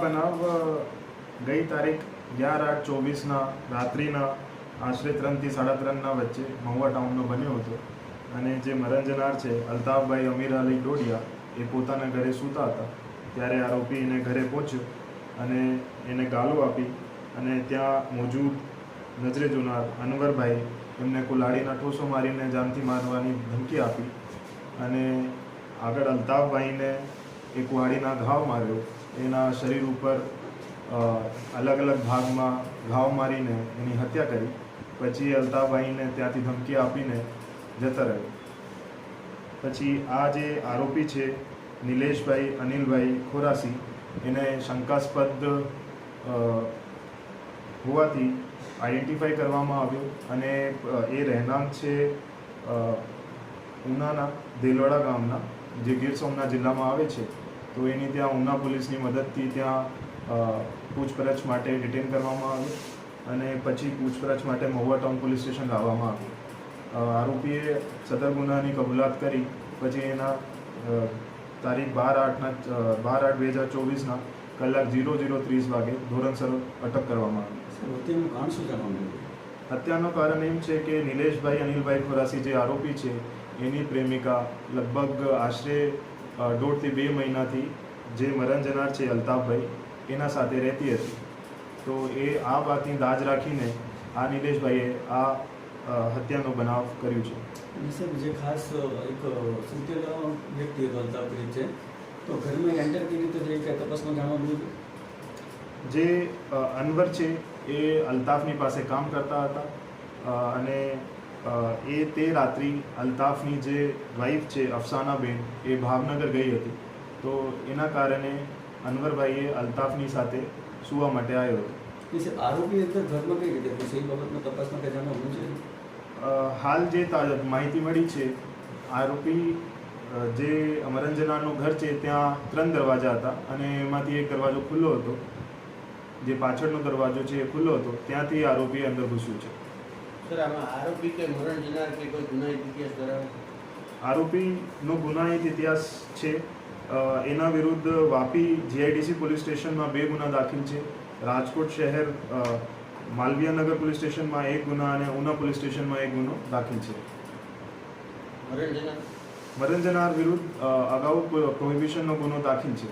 બનાવ ગઈ તારીખ અગિયાર આઠ ચોવીસના રાત્રિના આશરે ત્રણથી સાડા ત્રણના વચ્ચે મહુવા ટાઉનનો બન્યો હતો. અને જે મરણ જનાર છે, અલ્તાફભાઈ અમીર અલી ડોડિયા, એ પોતાના ઘરે સૂતા હતા. ત્યારે આરોપી એને ઘરે પહોંચ્યો અને એને ગાળો આપી અને ત્યાં મોજૂદ નજરે જોનાર અનવરભાઈ એમને કુલાડીના ઠોસો મારીને જાનથી મારવાની ધમકી આપી અને આગળ અલ્તાફભાઈને એક વાડીના ઘાવ માર્યો. એના શરીર ઉપર અલગ અલગ ભાગમાં ઘાવ મારીને એની હત્યા કરી. પછી અલ્તાભાઈને ત્યાંથી ધમકી આપીને જતા રહ્યો. પછી આ જે આરોપી છે, નિલેશભાઈ, અનિલભાઈ ખોરાસી, એને શંકાસ્પદ હોવાથી આઈડેન્ટિફાઈ કરવામાં આવ્યો અને એ રહેણાંક છે ઉનાના, દેલવાડા ગામના, જે ગીર સોમનાથ જિલ્લામાં આવે છે. તો એની ત્યાં ઉના પોલીસની મદદથી ત્યાં પૂછપરછ માટે ડિટેન કરવામાં આવ્યો અને પછી પૂછપરછ માટે મહુવા ટાઉન પોલીસ સ્ટેશન લાવવામાં આવ્યું. આરોપીએ સદર ગુનાની કબૂલાત કરી પછી એના તારીખ બાર આઠના બાર આઠ બે હજાર ચોવીસના કલાક ઝીરો ઝીરો ત્રીસ વાગે ધોરણસર અટક કરવામાં આવી. હત્યાનું કારણ એમ છે કે નિલેશભાઈ અનિલભાઈ ખોરાસી જે આરોપી છે એની પ્રેમિકા લગભગ આશરે દોઢથી બે મહિનાથી જે મરણ જનાર છે અલ્તાફભાઈ એના સાથે રહેતી હતી. તો એ આ વાતની દાજ રાખીને આ નિલેશભાઈએ આ હત્યાનો બનાવ કર્યો છે. સાહેબ જે ખાસ એક સુતેલો વ્યક્તિ હતો અલ્તાફભાઈ છે તો ઘરમાં એન્ટર કેવી રીતે થઈ કે તપાસમાં જાણવા મળ્યું જે અનવર છે એ અલ્તાફની પાસે કામ કરતા હતા અને એ તે રાત્રિ અલ્તાફની જે વાઈફ છે અફસાનાબેન એ ભાવનગર ગઈ હતી. તો એના કારણે અનવરભાઈએ અલ્તાફની સાથે સૂવા માટે આવ્યો હતો. આરોપી અંદર ઘરમાં કઈ રીતે? ઘૂસે બાબતમાં તપાસમાં છે? હાલ જે માહિતી મળી છે આરોપી જે અમરંજનાનું ઘર છે ત્યાં ત્રણ દરવાજા હતા અને એમાંથી એક દરવાજો ખુલ્લો હતો. જે પાછળનો દરવાજો છે એ ખુલ્લો હતો. ત્યાંથી આરોપી અંદર ઘૂસ્યું છે. સર આમાં આરોપી કે મરણ જનાર કે કોઈ ગુનાહિત ઇતિહાસ ધરાવે આરોપીનો ગુનાહિત ઇતિહાસ છે. એના વિરુદ્ધ વાપી જીઆઈડીસી પોલીસ સ્ટેશનમાં બે ગુના દાખલ છે. રાજકોટ શહેર માલવીયાનગર પોલીસ સ્ટેશનમાં એક ગુના અને ઉના પોલીસ સ્ટેશનમાં એક ગુનો દાખલ છે. મરણ જનાર? વિરુદ્ધ અગાઉ પ્રોહિબિશનનો ગુનો દાખલ છે.